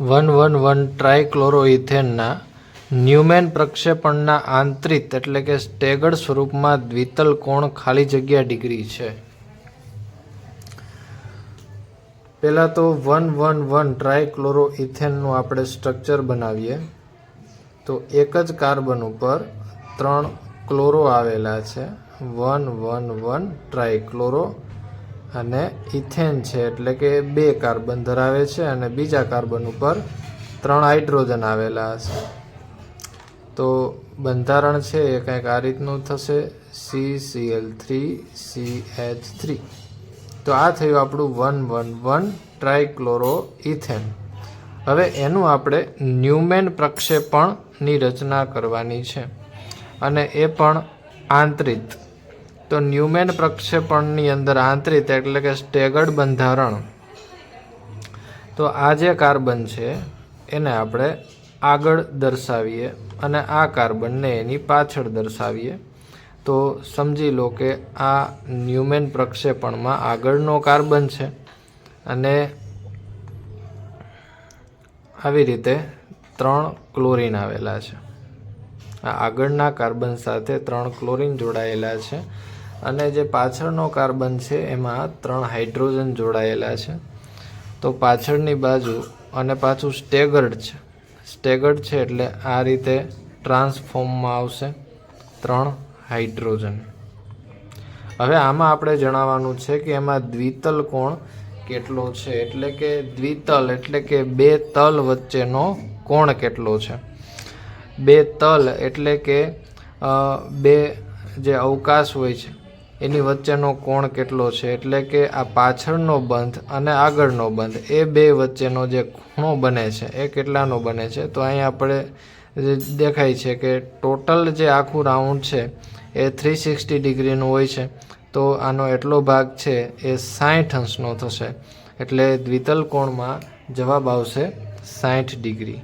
One one one ટ્રાયક્લોરોઇથેનના Newman પ્રક્ષેપણના આંતરિત એટલે કે સ્ટેગર્ડ સ્વરૂપમાં દ્વિતલ કોણ ખાલી જગ્યા ડિગ્રી છે. પહેલાં તો વન વન વન ટ્રાયક્લોરોઇથેનનું આપણે સ્ટ્રક્ચર બનાવીએ. તો એક જ કાર્બન ઉપર ત્રણ ક્લોરો આવેલા છે. વન વન વન ટ્રાયક્લોરો અને ઇથેન છે, એટલે કે બે કાર્બન ધરાવે છે અને બીજા કાર્બન ઉપર ત્રણ હાઇડ્રોજન આવેલા હશે. તો બંધારણ છે એ કંઈક આ રીતનું થશે. C C L three C H three તો આ થયું આપણું one one one trichloroethane હવે એનું આપણે ન્યુમેન પ્રક્ષેપણની રચના કરવાની છે. અને એ પણ આંતરિત તો ન્યુમેન પ્રક્ષેપણની અંદર આંતરિત એટલે કે સ્ટેગર્ડ બંધારણ. તો આ જે કાર્બન છે, એને આપણે આગળ દર્શાવીએ અને આ કાર્બનને એની પાછળ દર્શાવીએ. તો સમજી લો કે આ ન્યુમેન પ્રક્ષેપણમાં આગળનો કાર્બન છે અને આવી રીતે ત્રણ ક્લોરિન આવેલા છે. આ આગળના કાર્બન સાથે ત્રણ ક્લોરિન જોડાયેલા છે. અને જે પાછળનો કાર્બન છે, એમાં ત્રણ હાઇડ્રોજન જોડાયેલા છે. તો પાછળની બાજુ અને પાછું સ્ટેગર્ડ છે. સ્ટેગર્ડ છે એટલે આ રીતે ટ્રાન્સફોર્મમાં આવશે ત્રણ હાઇડ્રોજન. હવે આમાં આપણે જણાવવાનું છે કે એમાં દ્વિતલ કોણ કેટલો છે? એટલે કે દ્વિતલ, એટલે કે બે તલ વચ્ચેનો કોણ કેટલો છે? બે તલ એટલે કે બે જે અવકાશ હોય છે એની વચ્ચેનો કોણ કેટલો છે? એટલે કે આ પાછળનો બંધ અને આગળનો બંધ, એ બે વચ્ચેનો જે ખૂણો બને છે, એ કેટલાનો બને છે? તો અહીં આપણે જે દેખાય છે કે ટોટલ જે આખું રાઉન્ડ છે, એ થ્રી સિક્સટી ડિગ્રીનું હોય છે. તો આનો એટલો ભાગ છે, એ સાઠ અંશનો થશે. એટલે દ્વિતલ કોણમાં જવાબ આવશે સાઠ ડિગ્રી.